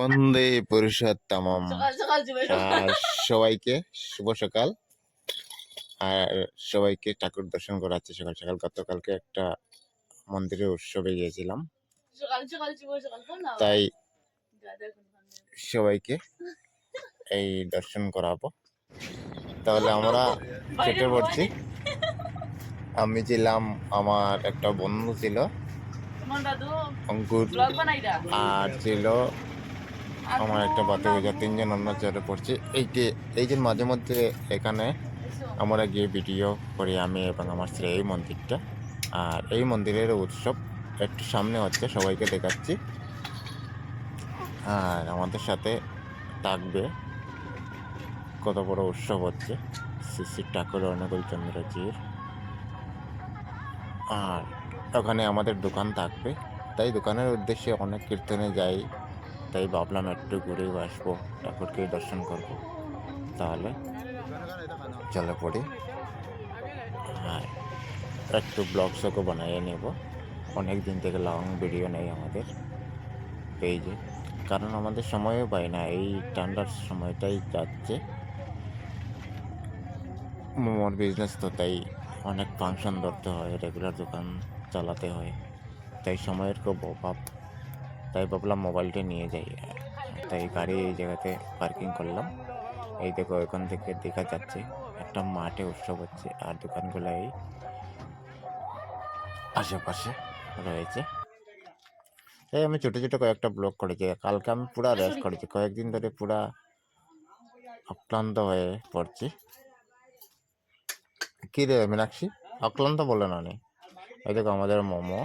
বন্দে পুরুষোত্তম সবাইকে শুভ সকাল। আর সবাইকে ঠাকুর দর্শন করাচ্ছি সকাল সকাল। গতকালকে একটা মন্দিরে উৎসবে গিয়েছিলাম। তাই সবাইকে এই দর্শন করাবো। তাহলে আমরা কেটে পড়ছি আমি ছিলাম আমার একটা বন্ধু ছিল। অঙ্কুর। আর ছিল আমার একটা বাতে যা তিনজন অন্য চেয়ারে পড়ছি। এই যে এই যে মাঝে মধ্যে এখানে আমরা গিয়ে ভিডিও করি আমি এবং আমার স্ত্রী এই মন্দিরটা। আর এই মন্দিরের উৎসব একটু সামনে হচ্ছে, সবাইকে দেখাচ্ছি। আর আমাদের সাথে থাকবে, কত বড় উৎসব হচ্ছে, শ্রী শ্রী ঠাকুর অনুকূল চন্দ্রজির। আর ওখানে আমাদের দোকান থাকবে। তাই দোকানের উদ্দেশ্যে অনেক কীর্তনে যাই তাই ভাবলাম একটু ঘুরেও আসব ঠাকুরকে দর্শন করব। তাহলে চলে পড়ি। আর একটু ব্লগ শোকও বানিয়ে নেব। অনেক দিন থেকে লং ভিডিও নেই আমাদের পেজে কারণ আমাদের সময়ও পাই না, এই ঠান্ডার সময়টাই যাচ্ছে। মোমোর বিজনেস তো তাই অনেক ফাংশন ধরতে হয় রেগুলার দোকান চালাতে হয়। তাই সময়ের খুব অভাব। তাই ভাবলাম মোবাইলটা নিয়ে যাই। তাই গাড়ি এই জায়গাতে পার্কিং করলাম। এই দেখো এখান থেকে দেখা যাচ্ছে একটা মাঠে উৎসব হচ্ছে আর দোকানগুলো এই আশেপাশে রয়েছে। এই আমি ছোটো ছোটো কয়েকটা ব্লগ করেছি। কালকে আমি পুরা রেস্ট করেছি। কয়েকদিন ধরে পুরা অক্লান্ত হয়ে পড়ছি। কী রে মীনাক্ষী? অক্লান্ত বলে না নি। এই দেখো আমাদের মোমো।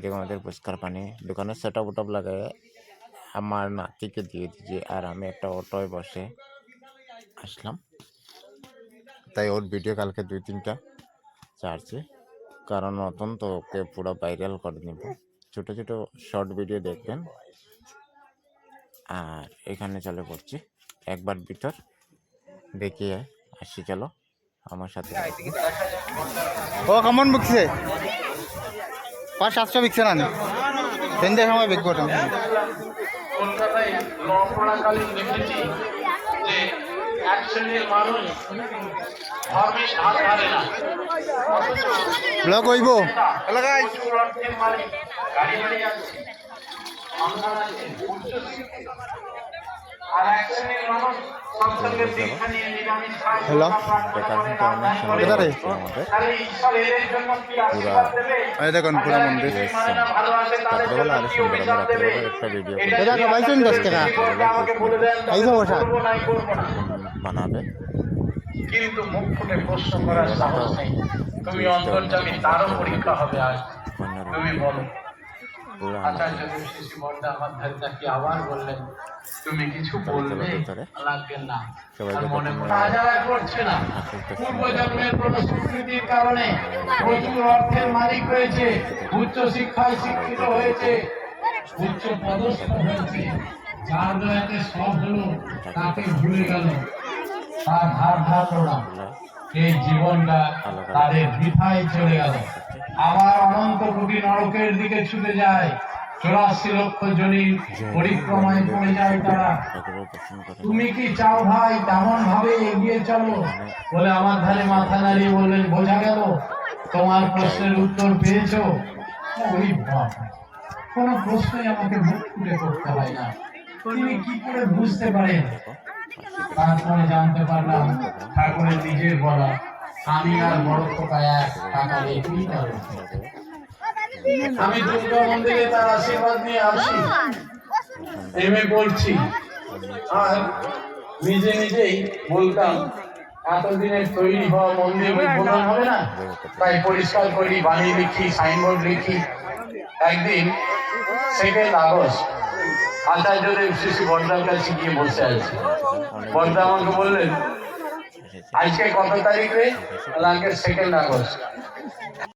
দেখো আমাদের পুষ্কার পানি। দোকানের সেট আপ উটআপ লাগায় আমার নাতিকে দিয়ে দিয়েছি আর আমি একটা অটোয় বসে আসলাম। তাই ওর ভিডিও কালকে দুই তিনটা ছাড়ছি। কারণ নতুন তো ওকে পুরো ভাইরাল করে নেব। ছোটো ছোটো শর্ট ভিডিও দেখবেন। আর এখানে চলে পড়ছি। একবার ভিতর দেখিয়ে আসি, চলো। আমার সাথে ও কেমন বিকছে পাঁচ সাতশো বিকছে না। সন্ধ্যের সময় বিকবো কলকাতায় ল পড়াকালীন দেখেছি যে এক শ্রেণির মানুষ ধর্মের ধার ধারে না ব্লগ হইব এলাকায় গাড়ি গাড়ি আছে। হ্যালো। এই দেখুন পুরো মন্দির। মানে রাত্রেবেলা আরও সুন্দর একটা ভিডিও দশ টাকা। বসা। বানাবে। কিন্তু মুখ ফুটে প্রশ্ন করার সাহস নেই। তুমি অন্তর্জামী তারও পরীক্ষা হবে আজ। তুমি বলো। আচার্য আবার বললেন? তুমি কিছু বলবে লাগবে না। মনে করছে না। কোন স্বীকৃতির কারণে প্রচুর অর্থের মালিক হয়েছে উচ্চ শিক্ষায় শিক্ষিত হয়েছে উচ্চ পদস্থ হয়েছে। যার দয়াতে সব হলো তাকে ভুলে গেল। তার না এই জীবনটা তাদের বৃথায় চলে গেল। আবার অনন্ত কোটি নরকের দিকে ছুটে যায়। চৌরাশি লক্ষ জনির পরিক্রমায় পড়ে যায় তারা। তুমি কি চাও ভাই? তেমন ভাবে এগিয়ে চলো? বলে আমার ধারে মাথা নাড়িয়ে বললেন বোঝা গেল তোমার প্রশ্নের উত্তর পেয়েছ। ওই কোনো প্রশ্নই আমাকে মুখ ফুটে করতে হয় না। তিনি কি করে বুঝতে পারেন? তারপরে জানতে পারলাম ঠাকুরের নিজের বলা আমি আর বড় এক টাকা যাব আমি দুর্গা মন্দিরে তার আশীর্বাদ নিয়ে আসি এমএ পড়ছি আর নিজে নিজেই বলতাম এতদিনের তৈরি হওয়া মন্দির উদ্বোধন হবে না? তাই পরিষ্কার করি বানিয়ে লিখি সাইনবোর্ড লিখি। একদিন সেকেন্ড আগস্ট আচার্যদেব শিশু বর্দার কাছে গিয়ে বসে আছে। বর্দা আমাকে বললেন আজকে কত তারিখ রে? Second August.